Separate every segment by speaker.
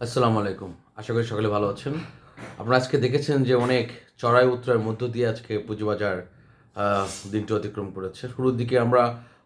Speaker 1: আসসালামু আলাইকুম। আশা করি সকলে ভালো আছেন। আপনারা আজকে দেখেছেন যে অনেক চড়াই উত্তরের মধ্য দিয়ে আজকে পুঁজিবাজার দিনটি অতিক্রম করেছে। শুরুর দিকে আমরা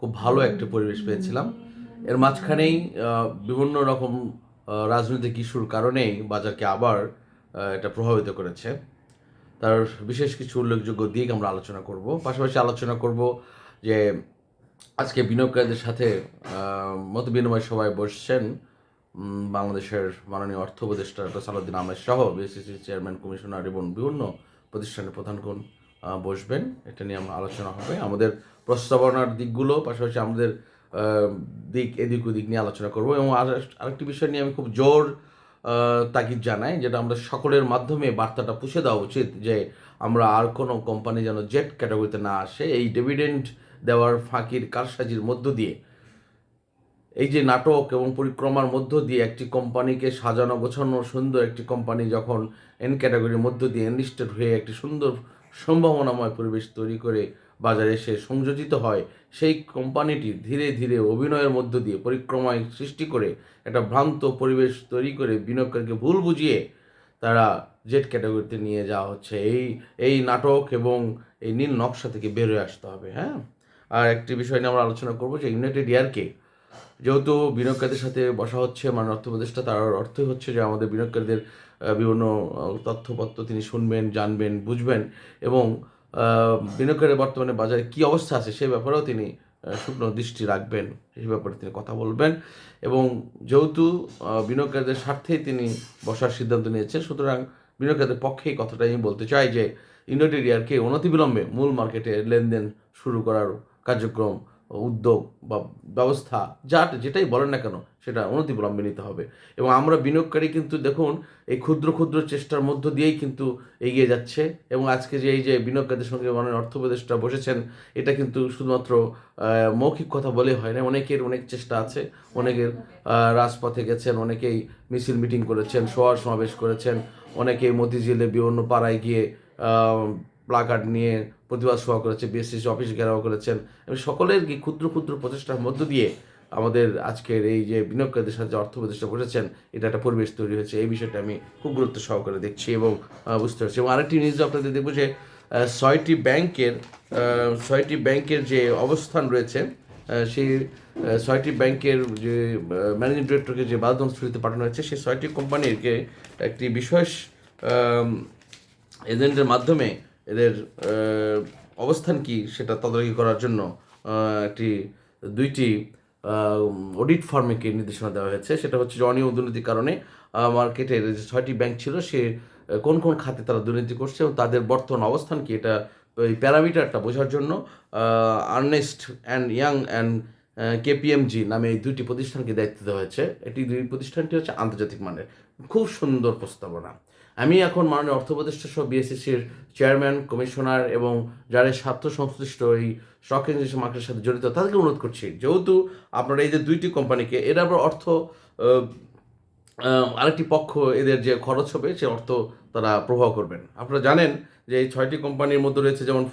Speaker 1: খুব ভালো একটা পরিবেশ পেয়েছিলাম। এর মাঝখানেই বিভিন্ন রকম রাজনৈতিক ইস্যুর কারণেই বাজারকে আবার এটা প্রভাবিত করেছে। তার বিশেষ কিছু উল্লেখযোগ্য দিক আমরা আলোচনা করব। পাশাপাশি আলোচনা করব যে আজকে বিনিয়োগকারীদের সাথে মত বিনিময় সভায় বসছেন বাংলাদেশের মাননীয় অর্থ উপদেষ্টা সালাউদ্দিন আহমেদ সহ বিএসিসি চেয়ারম্যান, কমিশনার এবং বিভিন্ন প্রতিষ্ঠানের প্রধানগণ বসবেন। এটা নিয়ে আমরা আলোচনা হবে। আমাদের প্রস্তাবনার দিকগুলো, পাশাপাশি আমাদের দিক, এদিক ওদিক নিয়ে আলোচনা করব এবং আর আরেকটি বিষয় নিয়ে আমি খুব জোর তাগিদ জানাই, যেটা আমরা সকলের মাধ্যমে বার্তাটা পুষে দেওয়া উচিত যে আমরা আর কোনো কোম্পানি যেন জেট ক্যাটাগরিতে না আসে। এই ডিভিডেন্ড দেওয়ার ফাঁকির কারসাজির মধ্য দিয়ে এই যে নাটক এবং পরিক্রমার মধ্য দিয়ে একটি কোম্পানিকে সাজানো, গোছানো, সুন্দর একটি কোম্পানি যখন এন ক্যাটাগরির মধ্য দিয়ে এনলিস্টেড হয়ে একটি সুন্দর সম্ভাবনাময় পরিবেশ তৈরি করে বাজারে এসে সংযোজিত হয়, সেই কোম্পানিটি ধীরে ধীরে অভিনয়ের মধ্য দিয়ে পরিক্রমায় সৃষ্টি করে একটা ভ্রান্ত পরিবেশ তৈরি করে বিনিয়োগকারীকে ভুল বুঝিয়ে তারা জেট ক্যাটাগরিতে নিয়ে যাওয়া হচ্ছে। এই এই নাটক এবং এই নীল নকশা থেকে বেরোয় আসতে হবে হ্যাঁ? আর একটি বিষয় নিয়ে আমরা আলোচনা করব যে ইউনাইটেড ইয়ারকে যেহেতু বিনিয়োগকারীদের সাথে বসা হচ্ছে মানে অর্থ উপদেষ্টা তার অর্থই হচ্ছে যে আমাদের বিনিয়োগকারীদের বিভিন্ন তথ্যপত্র তিনি শুনবেন, জানবেন, বুঝবেন এবং বিনিয়োগকারীর বর্তমানে বাজারে কী অবস্থা আছে সেই ব্যাপারেও তিনি শুকনো দৃষ্টি রাখবেন। সেই ব্যাপারে তিনি কথা বলবেন এবং যেহেতু বিনিয়োগকারীদের স্বার্থেই তিনি বসার সিদ্ধান্ত নিয়েছেন, সুতরাং বিনিয়োগকারীদের পক্ষে এই কথাটা আমি বলতে চাই যে ইউনাইটেড ইয়ারকে অনতিবিলম্বে মূল মার্কেটে লেনদেন শুরু করার কার্যক্রম উদ্যোগ বা ব্যবস্থা যা যেটাই বলেন না কেন, সেটা অনতিবিলম্বে নিতে হবে। এবং আমরা বিনিয়োগকারী কিন্তু দেখুন, এই ক্ষুদ্র ক্ষুদ্র চেষ্টার মধ্য দিয়েই কিন্তু এগিয়ে যাচ্ছে। এবং আজকে যে এই যে বিনিয়োগকারীদের সঙ্গে মাননীয় অর্থ বসেছেন, এটা কিন্তু শুধুমাত্র মৌখিক কথা বলে হয় না, অনেকের অনেক চেষ্টা আছে, অনেকের রাজপথে গেছেন, অনেকেই মিছিল মিটিং করেছেন, সভা সমাবেশ করেছেন, অনেকেই মতিঝিলে বিভিন্ন পাড়ায় গিয়ে প্লাকার্ড নিয়ে প্রতিবাদ সভা করেছে বিএসসি অফিস ঘেরাও করেছেন। এবং সকলের কি ক্ষুদ্র ক্ষুদ্র প্রচেষ্টার মধ্য দিয়ে আমাদের আজকের এই যে বিনিয়োগকারীদের সাথে যে অর্থ প্রতিষ্ঠা বসেছেন, এটা একটা পরিবেশ তৈরি হয়েছে। এই বিষয়টা আমি খুব গুরুত্ব সহকারে দেখছি এবং বুঝতে পারছি। এবং আরেকটি নিউজ আপনাদের দেখব যে ছয়টি ব্যাংকের ছয়টি ব্যাংকের যে অবস্থান রয়েছে সেই ছয়টি ব্যাংকের যে ম্যানেজিং ডিরেক্টরকে যে স্থিতিতে পাঠানো হয়েছে, সেই ছয়টি কোম্পানিরকে একটি বিশেষ এজেন্টের মাধ্যমে এদের অবস্থান কি সেটা তদারকি করার জন্য একটি, দুইটি অডিট ফার্মকে নির্দেশনা দেওয়া হয়েছে। সেটা হচ্ছে যে অনিয়ম দুর্নীতির কারণে মার্কেটের যে ছয়টি ব্যাংক ছিল, সে কোন কোন খাতে তারা দুর্নীতি করছে এবং তাদের বর্তমান অবস্থান কি এটা ওই প্যারামিটারটা বোঝার জন্য Ernst and Young and KPMG নামে এই দুইটি প্রতিষ্ঠানকে দায়িত্ব দেওয়া হয়েছে। এটি দুই প্রতিষ্ঠানটি হচ্ছে আন্তর্জাতিক মানের। খুব সুন্দর প্রস্তাবনা। আমি এখন মাননীয় অর্থ উপদেষ্টা সহ বিএসসিসির চেয়ারম্যান কমিশনার এবং যারা স্বার্থ সংশ্লিষ্ট এই স্টক এক্সচেঞ্জ মার্কেটের সাথে জড়িত, তাদেরকে অনুরোধ করছি, যেহেতু আপনারা এই যে দুইটি কোম্পানিকে এর আবার অর্থ আরেকটি পক্ষ, এদের যে খরচ হবে, সে অর্থ তারা প্রবাহ করবেন। আপনারা জানেন যে এই ছয়টি কোম্পানির মধ্যে রয়েছে যেমন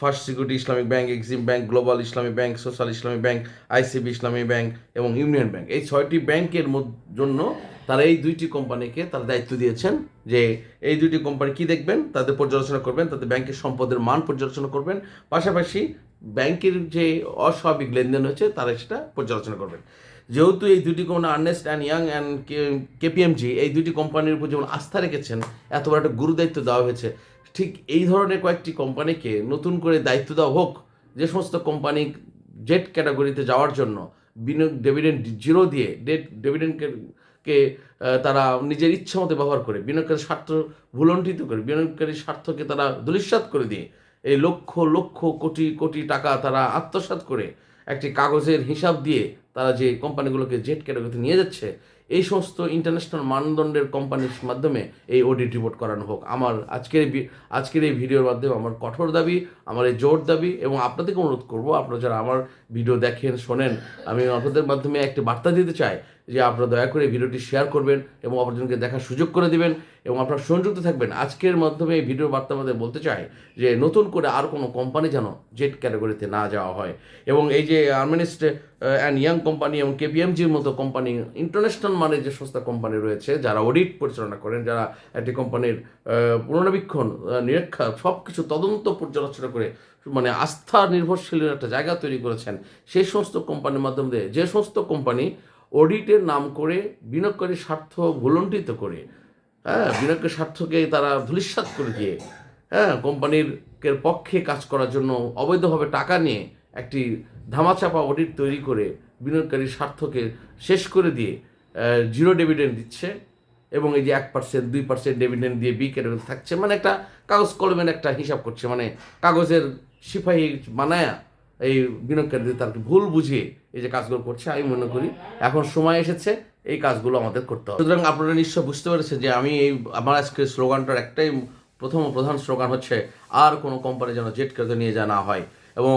Speaker 1: First Security Islamic Bank, Exim Bank, Global Islamic Bank, Social Islamic Bank, ICB Islami Bank এবং ইউনিয়ন ব্যাংক। এই ছয়টি ব্যাংকের জন্য তারা এই দুইটি কোম্পানিকে তারা দায়িত্ব দিয়েছেন যে এই দুইটি কোম্পানি কি দেখবেন? তাদের পর্যালোচনা করবেন, তাদের ব্যাংকের সম্পদের মান পর্যালোচনা করবেন, পাশাপাশি ব্যাংকের যে অস্বাভাবিক লেনদেন হয়েছে তারা সেটা পর্যালোচনা করবেন। যেহেতু এই দুটি company Ernst and Young and KPMG এই দুটি কোম্পানির উপর যেমন আস্থা রেখেছেন, এত বড় একটা গুরু দায়িত্ব দেওয়া হয়েছে, ঠিক এই ধরনের কয়েকটি কোম্পানিকে নতুন করে দায়িত্ব দেওয়া হোক, যে সমস্ত কোম্পানি জেট ক্যাটাগরিতে যাওয়ার জন্য বিনিয়োগ ডেভিডেন্ট জিরো দিয়ে ডেট ডেভিডেন্টকে কে তারা নিজের ইচ্ছা মতো ব্যবহার করে বিনিয়োগকারীর স্বার্থ ভুলণ্ঠিত করে বিনিয়োগকারীর স্বার্থকে তারা দুলিশ্বাত করে দিয়ে, এই লক্ষ লক্ষ কোটি কোটি টাকা তারা আত্মসাৎ করে একটি কাগজের হিসাব দিয়ে তারা যে কোম্পানিগুলোকে জেট ক্যাটাগরিতে নিয়ে যাচ্ছে, এই সমস্ত ইন্টারন্যাশনাল মানদণ্ডের কোম্পানির মাধ্যমে এই অডিট রিপোর্ট করানো হোক। আমার আজকের এই আজকের এই ভিডিওর মাধ্যমে আমার কঠোর দাবি, আমার এই জোর দাবি এবং আপনাদেরকে অনুরোধ করব, আপনারা যারা আমার ভিডিও দেখেন, শোনেন, আমি আপনাদের মাধ্যমে একটি বার্তা দিতে চাই যে আপনারা দয়া করে ভিডিওটি শেয়ার করবেন এবং অপরজনকে দেখার সুযোগ করে দেবেন এবং আপনারা সংযুক্ত থাকবেন। আজকের মাধ্যমে এই ভিডিওর বার্তা আমাদের বলতে চাই যে নতুন করে আর কোনো কোম্পানি যেন জেট ক্যাটাগরিতে না যাওয়া হয় এবং এই যে আর্মেনিস্ট অ্যান্ড ইয়াং কোম্পানি এবং কেপিএমজির মতো কোম্পানি ইন্টারন্যাশনাল মানের যে সংস্থা কোম্পানি রয়েছে, যারা অডিট পরিচালনা করেন, যারা একটি কোম্পানির পুনরবীক্ষণ নিরীক্ষা সব কিছু তদন্ত পর্যালোচনা করে মানে আস্থা নির্ভরশীল একটা জায়গা তৈরি করেছেন, সেই সমস্ত কোম্পানির মাধ্যমে যে সমস্ত কোম্পানি অডিটের নাম করে বিনিয়োগকারী স্বার্থ ভুলণ্ঠিত করে হ্যাঁ বিনিয়োগের স্বার্থকে তারা ধূলিসাৎ করে দিয়ে হ্যাঁ কোম্পানির পক্ষে কাজ করার জন্য অবৈধভাবে টাকা নিয়ে একটি ধামাচাপা অডিট তৈরি করে বিনিয়োগকারীর স্বার্থকে শেষ করে দিয়ে জিরো ডিভিডেন্ড দিচ্ছে এবং এই যে এক পার্সেন্ট, দুই পার্সেন্ট ডিভিডেন্ড দিয়ে বি ক্যাটাগরি থাকছে মানে একটা কাগজ কলমের একটা হিসাব করছে মানে কাগজের সিপাহী বানায়া এই বিনিয়োগকারীদের তার ভুল বুঝিয়ে এই যে কাজগুলো করছে, আমি মনে করি এখন সময় এসেছে, এই কাজগুলো আমাদের করতে হবে। সুতরাং আপনারা নিশ্চয় বুঝতে পেরেছেন যে আমি এই, আমার আজকে স্লোগানটার একটাই প্রথম প্রধান স্লোগান হচ্ছে, আর কোনো কোম্পানি যেন জেট ক্রেতে নিয়ে জানা হয়, এবং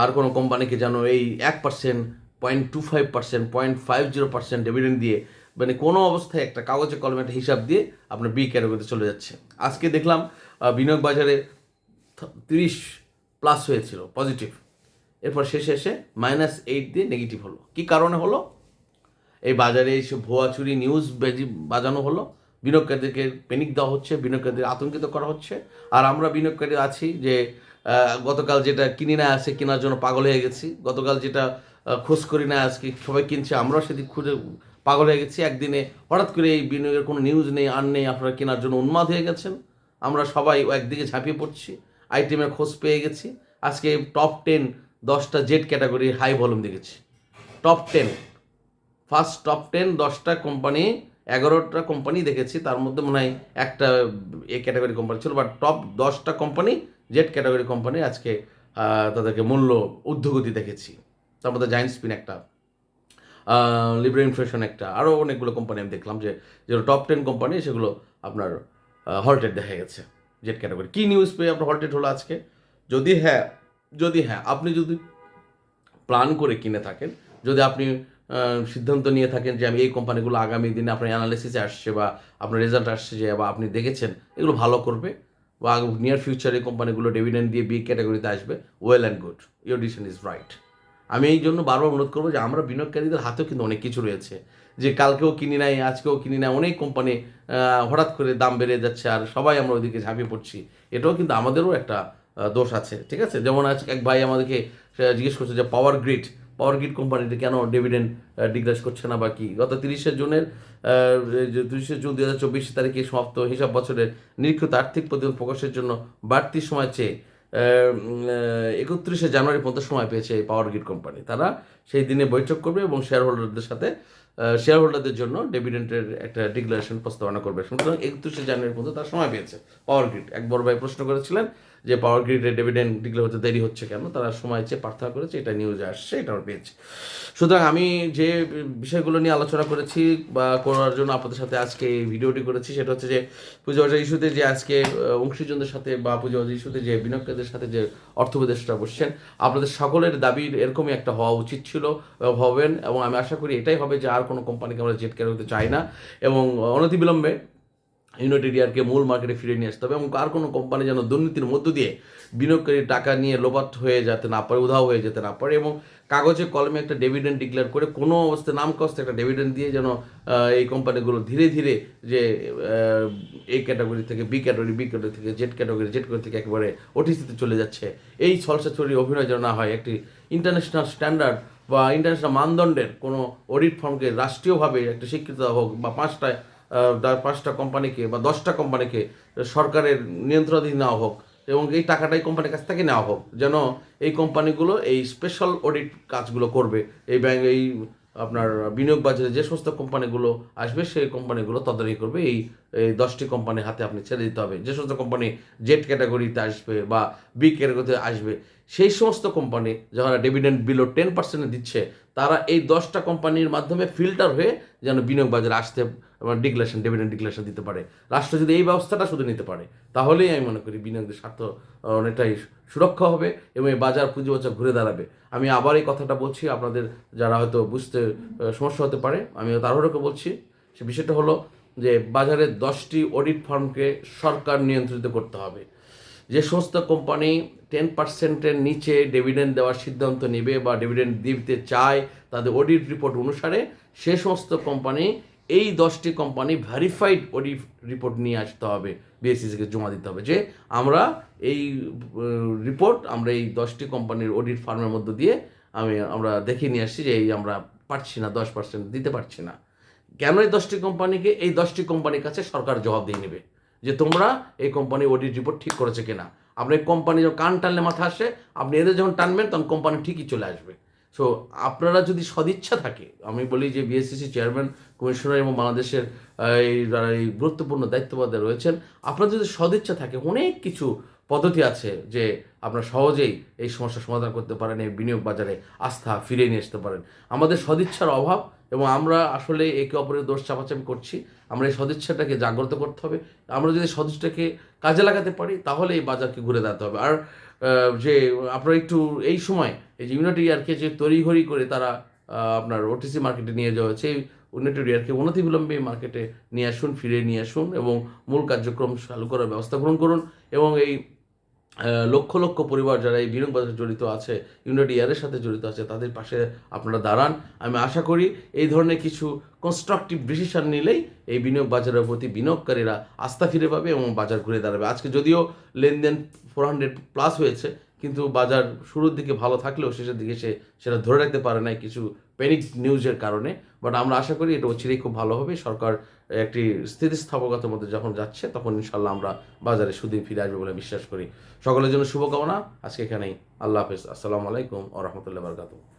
Speaker 1: আর কোনো কোম্পানিকে যেন এই এক percent, point two five percent, point five zero percent dividend দিয়ে মানে কোনো অবস্থায় একটা কাগজে কলমে একটা হিসাব দিয়ে আপনার বি ক্যাটাগরিতে চলে যাচ্ছে। আজকে দেখলাম বিনিয়োগ বাজারে তিরিশ প্লাস হয়েছিল পজিটিভ এরপর শেষে এসে মাইনাস এইট দিয়ে নেগেটিভ হলো। কী কারণে হলো? এই বাজারে এসে ভুয়া চুরি নিউজ বেজি বাজানো হলো। বিনিয়োগকারীদেরকে পেনিক দেওয়া হচ্ছে, বিনিয়োগকারীদের আতঙ্কিত করা হচ্ছে। আর আমরা বিনিয়োগকারী আছি যে গতকাল যেটা কিনি না আসে কেনার জন্য পাগল হয়ে গেছি। গতকাল যেটা খোঁজ করি না, আজকে সবাই কিনছে, আমরাও সেদিক খুঁজে পাগল হয়ে গেছি। একদিনে হঠাৎ করে এই বিনিয়োগের কোনো নিউজ নেই, আর নেই, আপনারা কেনার জন্য উন্মাদ হয়ে গেছেন। আমরা সবাই একদিকে ঝাঁপিয়ে পড়ছি আইটেমের খোঁজ পেয়ে গেছি। আজকে টপ টেন দশটা জেড ক্যাটাগরির হাই ভলিউম দেখেছি। Top ten first top ten দশটা কোম্পানি এগারোটা কোম্পানি দেখেছি। তার মধ্যে মনে হয় একটা এ ক্যাটাগরি কোম্পানি ছিল বাট টপ দশটা কোম্পানি জেড ক্যাটাগরি কোম্পানি আজকে তাদেরকে মূল্য ঊর্ধ্বগতি দেখেছি। তার মধ্যে জায়েন্ট স্পিন একটা লিব্রে ইনফ্লেশন একটা আরও অনেকগুলো কোম্পানি আমি দেখলাম যে, যেগুলো টপ টেন কোম্পানি সেগুলো আপনার হল্টেড দেখা গেছে। জেড ক্যাটাগরি কী নিউজ পেয়ে আপনার হল্টেড হলো আজকে? যদি হ্যাঁ যদি হ্যাঁ আপনি যদি প্ল্যান করে কিনে থাকেন, যদি আপনি সিদ্ধান্ত নিয়ে থাকেন যে আমি এই কোম্পানিগুলো আগামী দিনে আপনার অ্যানালিসিসে আসছে বা আপনার রেজাল্ট আসছে যে বা আপনি দেখেছেন, এগুলো ভালো করবে বা নিয়ার ফিউচারে কোম্পানিগুলো ডিভিডেন্ড দিয়ে বি ক্যাটাগরিতে আসবে well and good your decision is right আমি এই জন্য বারবার অনুরোধ করব যে আমরা বিনিয়োগকারীদের হাতেও কিন্তু অনেক কিছু রয়েছে, যে কালকেও কিনি নাই, আজকেও কিনি নাই, অনেক কোম্পানি হঠাৎ করে দাম বেড়ে যাচ্ছে আর সবাই আমরা ওইদিকে ঝাঁপিয়ে পড়ছি, এটাও কিন্তু আমাদেরও একটা দোষ আছে, ঠিক আছে? যেমন আজকে এক ভাই আমাদেরকে জিজ্ঞেস করছে যে পাওয়ার গ্রিড পাওয়ার গ্রিড কোম্পানিটা কেন ডিভিডেন্ড ডিক্লেয়ার করছে না বা কি? গত তিরিশে জুনের তিরিশে জুন দু হাজার চব্বিশ তারিখে সমাপ্ত হিসাব বছরের নিরীক্ষিত আর্থিক প্রতিবেদন প্রকাশের জন্য বাড়তি সময় চেয়ে একত্রিশে জানুয়ারি পর্যন্ত সময় পেয়েছে এই পাওয়ার গ্রিড কোম্পানি তারা সেই দিনে বৈঠক করবে এবং শেয়ার হোল্ডারদের সাথে শেয়ার হোল্ডারদের জন্য ডেভিডেন্টের একটা ডিক্লারেশন প্রস্তাবনা করবে। সুতরাং একত্রিশে জানুয়ারি পর্যন্ত তার সময় পেয়েছে পাওয়ার গ্রিড এক বড় ভাই প্রশ্ন করেছিলেন যে পাওয়ার গ্রিডের ডেভিডেন্ট ডিক্লেয়ার হতে দেরি হচ্ছে কেন? তারা সময় চেয়ে প্রার্থনা করেছে, এটা নিউজে আসছে, এটা আমরা পেয়েছি। সুতরাং আমি যে বিষয়গুলো নিয়ে আলোচনা করেছি বা করার জন্য আপনাদের সাথে আজকে এই ভিডিওটি করেছি, সেটা হচ্ছে যে পুজোবাজার ইস্যুতে যে আজকে অংশীজনদের সাথে বা পুজোবাজার ইস্যুতে যে বিনিয়োগকারীদের সাথে যে অর্থ উপদেষ্টা বসছেন, আপনাদের সকলের দাবির এরকমই একটা হওয়া উচিত ছিল হবেন এবং আমি আশা করি এটাই হবে যে আর কোনো কোম্পানিকে আমরা জেট কেয়ার হতে চাই না। এবং অনতিবিলম্বে ইউনাইটেড ইয়ারকে মূল মার্কেটে ফিরে নিয়ে আসতে হবে। এবং আর কোনো কোম্পানি যেন দুর্নীতির মধ্য দিয়ে বিনিয়োগকারী টাকা নিয়ে লোপাট হয়ে যেতে না পারে, উধাও হয়ে যেতে না পারে এবং কাগজে কলমে একটা ডেভিডেন্ড ডিক্লেয়ার করে কোনো অবস্থায় নাম কস্তে একটা ডেভিডেন্ড দিয়ে যেন এই কোম্পানিগুলো ধীরে ধীরে যে এই ক্যাটাগরি থেকে বি ক্যাটাগরি বি ক্যাটাগরি থেকে জেড ক্যাটাগরি জেড ক্যাটাগরি থেকে একেবারে ওটিসিতে চলে যাচ্ছে। এই সলসা ছলসাচুরি অভিনয় যেন না হয়, একটি ইন্টারন্যাশনাল স্ট্যান্ডার্ড বা ইন্টারন্যাশনাল মানদণ্ডের কোনো অডিট ফার্মকে রাষ্ট্রীয়ভাবে একটা স্বীকৃত হোক বা পাঁচটা পাঁচটা কোম্পানিকে বা দশটা কোম্পানিকে সরকারের নিয়ন্ত্রণাধীন নেওয়া হোক এবং এই টাকাটাই কোম্পানির কাছ থেকে নেওয়া হোক, যেন এই কোম্পানিগুলো এই স্পেশাল অডিট কাজগুলো করবে। এই ব্যাংক এই আপনার বিনিয়োগ বাজারে যে সমস্ত কোম্পানিগুলো আসবে, সেই কোম্পানিগুলো তদারকি করবে এই এই দশটি কোম্পানির হাতে আপনি ছেড়ে দিতে হবে। যে সমস্ত কোম্পানি জেড ক্যাটাগরিতে আসবে বা বি ক্যাটাগরিতে আসবে, সেই সমস্ত কোম্পানি যারা ডিভিডেন্ড বিলো টেন পার্সেন্টে দিচ্ছে, তারা এই দশটা কোম্পানির মাধ্যমে ফিল্টার হয়ে যেন বিনিয়োগ বাজারে আসতে ডিক্লারেশন ডেভিডেন্ট ডিক্লারেশন দিতে পারে। রাষ্ট্র যদি এই ব্যবস্থাটা শুধু নিতে পারে, তাহলেই আমি মনে করি বিনিয়োগের স্বার্থ অনেকটাই সুরক্ষা হবে এবং এই বাজার পুঁজিবাজার ঘুরে দাঁড়াবে। আমি আবার এই কথাটা বলছি, আপনাদের যারা হয়তো বুঝতে সমস্যা হতে পারে আমি তাড়াহুড়োকে বলছি। সে বিষয়টা হলো যে বাজারে দশটি অডিট ফার্মকে সরকার নিয়ন্ত্রিত করতে হবে। যে সমস্ত কোম্পানি টেন পার্সেন্টের নিচে ডিভিডেন্ড দেওয়ার সিদ্ধান্ত নেবে বা ডিভিডেন্ড দিতে চায় তাদের অডিট রিপোর্ট অনুসারে সে সমস্ত কোম্পানি এই দশটি কোম্পানি ভেরিফাইড অডিট রিপোর্ট নিয়ে আসতে হবে বিএসসিসিকে জমা দিতে হবে। যে আমরা এই রিপোর্ট আমরা এই দশটি কোম্পানির অডিট ফার্মের মধ্য দিয়ে আমি, আমরা দেখিয়ে নিয়ে আসছি যে এই আমরা পারছি না, দশ পার্সেন্ট দিতে পারছি না। কেন এই দশটি কোম্পানিকে, এই দশটি কোম্পানির কাছে সরকার জবাব দিয়ে নেবে? যে তোমরা এই কোম্পানি অডিট রিপোর্ট ঠিক করেছে কিনা? আপনার কোম্পানি যখন কান টানলে মাথা আসে, আপনি এদের যখন টানবেন, তখন কোম্পানি ঠিকই চলে আসবে। সো আপনারা যদি সদিচ্ছা থাকে, আমি বলি যে বিএসসিসি চেয়ারম্যান কমিশনার এবং বাংলাদেশের এই গুরুত্বপূর্ণ দায়িত্ববাদে রয়েছেন, আপনার যদি সদিচ্ছা থাকে, অনেক কিছু পদ্ধতি আছে যে আপনারা সহজেই এই সমস্যার সমাধান করতে পারেন, এই বিনিয়োগ বাজারে আস্থা ফিরিয়ে নিয়ে আসতে পারেন। আমাদের সদিচ্ছার অভাব এবং আমরা আসলে একে অপরের দোষ চাপাচাপি করছি, আমরা এই সদিচ্ছাটাকে জাগ্রত করতে হবে। আমরা যদি সদিচ্ছাটাকে কাজে লাগাতে পারি, তাহলে এই বাজারকে ঘুরে দাঁড়াতে হবে। আর যে আপনারা একটু এই সময় এই যে ইউনাইটেড ইয়ারকে যে তড়িঘড়ি করে তারা আপনার ওটিসি মার্কেটে নিয়ে যাওয়া হচ্ছে এই ইউনাইটেড ইয়ারকে অনতিবিলম্বে মার্কেটে নিয়ে আসুন ফিরে নিয়ে আসুন এবং মূল কার্যক্রম চালু করার ব্যবস্থা গ্রহণ করুন এবং এই লক্ষ লক্ষ পরিবার যারা এই বিনিয়োগ বাজারে জড়িত আছে ইউনাইটেড ইয়ারের সাথে জড়িত আছে, তাদের পাশে আপনারা দাঁড়ান। আমি আশা করি এই ধরনের কিছু কনস্ট্রাকটিভ ডিসিশন নিলেই এই বিনিয়োগ বাজারের প্রতি বিনিয়োগকারীরা আস্থা ফিরে পাবে এবং বাজার ঘুরে দাঁড়াবে। আজকে যদিও লেনদেন ফোর হান্ড্রেড প্লাস হয়েছে কিন্তু বাজার শুরুর দিকে ভালো থাকলেও শেষের দিকে সে সেটা ধরে রাখতে পারে না কিছু প্যানিক নিউজের কারণে। বাট আমরা আশা করি এটা অচিরেই খুব ভালো হবে। সরকার একটি স্থিতিস্থাপকতার মধ্যে যখন যাচ্ছে, তখন ইনশাল্লাহ আমরা বাজারে সুদিন ফিরে আসবে বলে বিশ্বাস করি। সকলের জন্য শুভকামনা। আজকে এখানেই। আল্লাহ হাফিজ। আসসালামু আলাইকুম ও রহমতুল্লাহ বারকাতুহ।